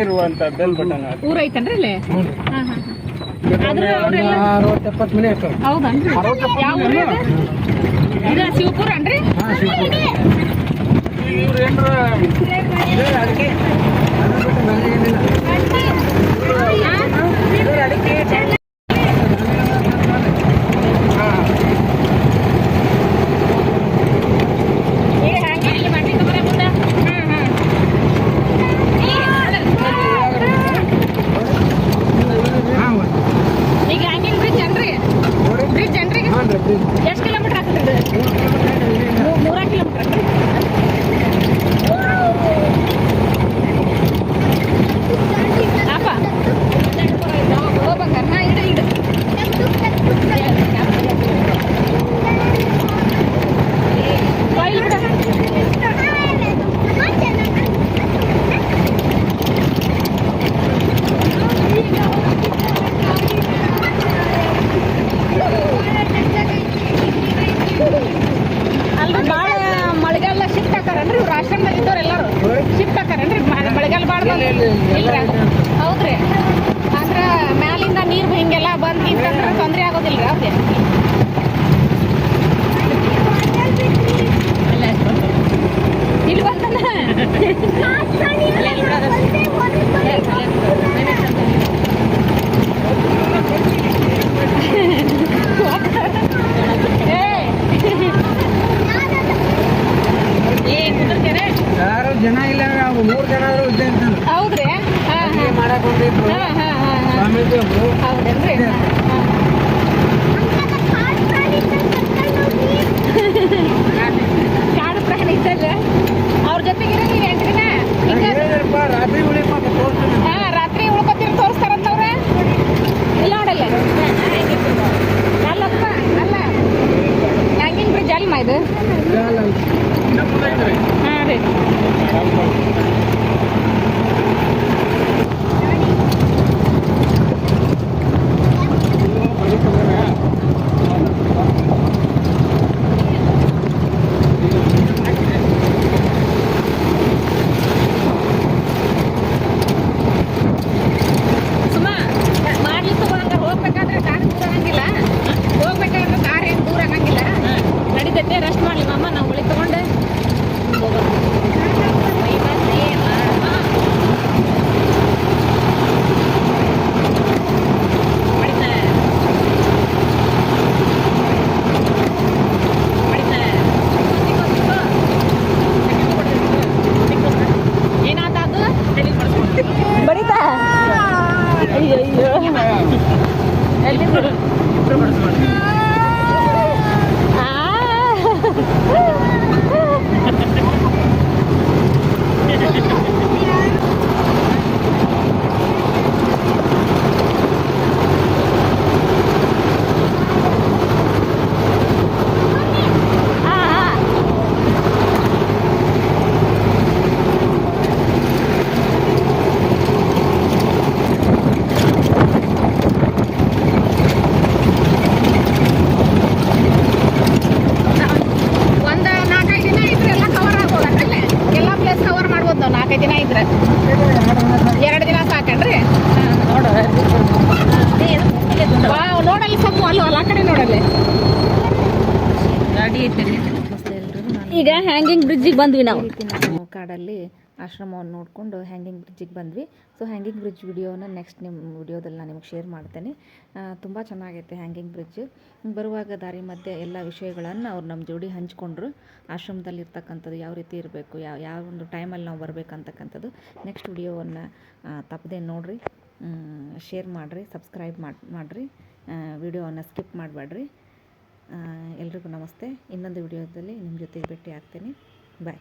ಇರುವಂತ bell button ಊರ್ ಐತನ್ರಿ ಇಲ್ಲಿ? ಹಾ ಹಾ ಆದ್ರೆ ಅವ್ರೆಲ್ಲ ಅರವತ್ತು ಎಪ್ಪತ್ತು ಮನೆ ಹೌದನ್ರಿ. ಶಿವಪುರ ಅನ್ರಿ? ಅನ್ರಿ ಎಷ್ಟು ಇವ್ರು ಇದ್ದವ್ರು ಎಲ್ಲರೂ ಶಿಫ್ಟ್ ಹಾಕಾರೇನ್ರಿ ಮಳೆಗಾಲ ಬಾಡ್ದ ಇಲ್ರಿ ಹೌದ್ರಿ. ಅಂದ್ರ ಮ್ಯಾಲಿಂದ ನೀರು ಹಿಂಗೆಲ್ಲ ಬಂದ್ ತೊಂದ್ರೆ ಆಗೋದಿಲ್ರಿ ಅವ್ರಿಗೆ. ಹೌದ್ರಿ? ಹಾ ಹಾ. ಮಾಡಕ್ ಬಂದಿದ್ರು. ಹಾ ಹಾ ಹಾ ಹಾ. ಸ್ವಾಮೀಜಿ ಒಬ್ರು ಹೌದೇನ್ರಿ? ಅಯ್ಯಯ್ಯೋ ಎಲ್ಲಿ ಈಗ ಹ್ಯಾಂಗಿಂಗ್ ಬ್ರಿಡ್ಜಿಗೆ ಬಂದ್ವಿ ನಾವು. ನಾವು ಕಾಡಲ್ಲಿ ಆಶ್ರಮವನ್ನು ನೋಡಿಕೊಂಡು ಹ್ಯಾಂಗಿಂಗ್ ಬ್ರಿಡ್ಜಿಗೆ ಬಂದ್ವಿ. ಸೊ ಹ್ಯಾಂಗಿಂಗ್ ಬ್ರಿಡ್ಜ್ ವಿಡಿಯೋನ ನೆಕ್ಸ್ಟ್ ನಿಮ್ಮ ವಿಡಿಯೋದಲ್ಲಿ ನಾನು ನಿಮಗೆ ಶೇರ್ ಮಾಡ್ತೇನೆ. ತುಂಬ ಚೆನ್ನಾಗೈತೆ ಹ್ಯಾಂಗಿಂಗ್ ಬ್ರಿಡ್ಜ್ ಬರುವಾಗ ದಾರಿ ಮಧ್ಯೆ ಎಲ್ಲ ವಿಷಯಗಳನ್ನು ಅವ್ರು ನಮ್ಮ ಜೋಡಿ ಹಂಚ್ಕೊಂಡ್ರು. ಆಶ್ರಮದಲ್ಲಿ ಇರ್ತಕ್ಕಂಥದ್ದು ಯಾವ ರೀತಿ ಇರಬೇಕು ಯಾವ ಯಾವ ಒಂದು ಟೈಮಲ್ಲಿ ನಾವು ಬರಬೇಕಂತಕ್ಕಂಥದ್ದು ನೆಕ್ಸ್ಟ್ ವಿಡಿಯೋವನ್ನು ತಪ್ಪದೆ ನೋಡಿರಿ. ಶೇರ್ ಮಾಡಿರಿ ಸಬ್ಸ್ಕ್ರೈಬ್ ಮಾಡಿ ಮಾಡಿರಿ. ವಿಡಿಯೋವನ್ನು ಸ್ಕಿಪ್ ಮಾಡಬೇಡ್ರಿ ಎಲ್ರಿಗೂ ನಮಸ್ತೆ. ಇನ್ನೊಂದು ವಿಡಿಯೋದಲ್ಲಿ ನಿಮ್ಮ ಜೊತೆಗೆ ಭೇಟಿ ಆಗ್ತೀನಿ ಬಾಯ್